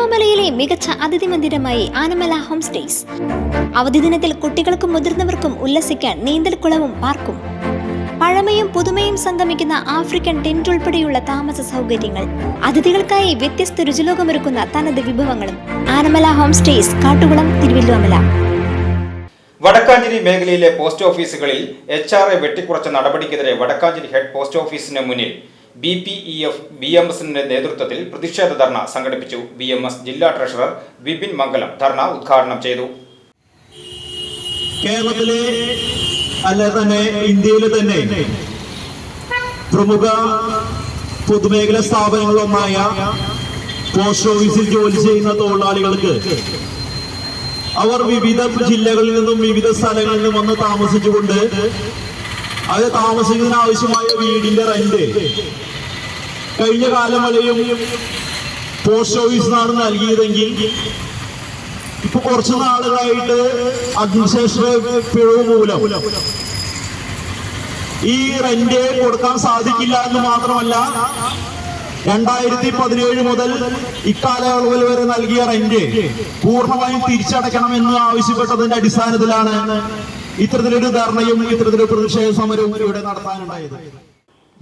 തിരുവല്ലോമലയിലെ മികച്ച അതിഥി മന്ദിരമായി Anamala home stays. അവധി ദിനത്തിൽ കുട്ടികൾക്കും മുതിർന്നവർക്കും ഉല്ലസിക്കാൻ നീന്തൽക്കുളവും പാർക്കും. പഴമയും പുതുമയും സംഗമിക്കുന്ന ആഫ്രിക്കൻ ടെന്റ് ഉൾപ്പെടെയുള്ള താമസ സൗകര്യങ്ങൾ. അതിഥികൾക്കായി വ്യത്യസ്ത രുചിലോകമൊരുക്കുന്ന തനത് വിഭവങ്ങളും. ആനമല ഹോം സ്റ്റേസ് കാട്ടുകുളം തിരുവല്ലോമല വടക്കാഞ്ചേരി മേഖലയിലെ പോസ്റ്റ് ഓഫീസുകളിൽ എച്ച് ആർ എ വെട്ടിക്കുറച്ച നടപടിക്കെതിരെ വടക്കാഞ്ചേരി ഹെഡ് പോസ്റ്റ് ഓഫീസിന് മുന്നിൽ B P E F B M എസിന്റെ നേതൃത്വത്തിൽ പ്രതിഷേധ ധർണ സംഘടിപ്പിച്ചു. ബി എം എസ് ജില്ലാ ട്രഷറർ വിപിൻ മംഗലം ധർണ ഉദ്ഘാടനം ചെയ്തു. കേരളത്തിലെ അല്ല തന്നെ ഇന്ത്യയിലെ തന്നെ പ്രമുഖ പൊതുമേഖലാ സ്ഥാപനങ്ങളിലൊന്നായ പോസ്റ്റ് ഓഫീസിൽ ജോലി ചെയ്യുന്ന തൊഴിലാളികൾക്ക് അവർ വിവിധ ജില്ലകളിൽ നിന്നും വിവിധ സ്ഥലങ്ങളിൽ നിന്നും വന്ന് താമസിച്ചുകൊണ്ട് അത് താമസിക്കുന്നതിന് ആവശ്യമായ വീടിന്റെ റെന്റ് കഴിഞ്ഞ കാലം വരെയും പോസ്റ്റ് നിന്നാണ് നൽകിയതെങ്കിൽ ഇപ്പൊ കുറച്ച് നാളുകളായിട്ട് അഡ്മിനിസ്ട്രേഷൻ പിഴവ് മൂലം ഈ റെന്റ് കൊടുക്കാൻ സാധിക്കില്ല എന്ന് മാത്രമല്ല രണ്ടായിരത്തി പതിനേഴ് മുതൽ ഇക്കാലയളവിൽ വരെ നൽകിയ റെന്റ് പൂർണമായും തിരിച്ചടയ്ക്കണമെന്ന് ആവശ്യപ്പെട്ടതിന്റെ അടിസ്ഥാനത്തിലാണ് ഇത്തരത്തിലൊരു ധർണയും ഇത്തരത്തിലൊരു പ്രതിഷേധ സമരവും ഇവിടെ നടത്താനുണ്ടായത്.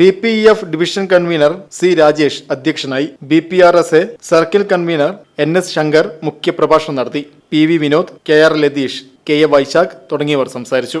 B P F division convener C Rajesh അധ്യക്ഷനായി B P R S A circle convener N S Shankar മുഖ്യപ്രഭാഷണം നടത്തി. P V Vinod K R Latheesh K A Vaishakh തുടങ്ങിയവർ സംസാരിച്ചു.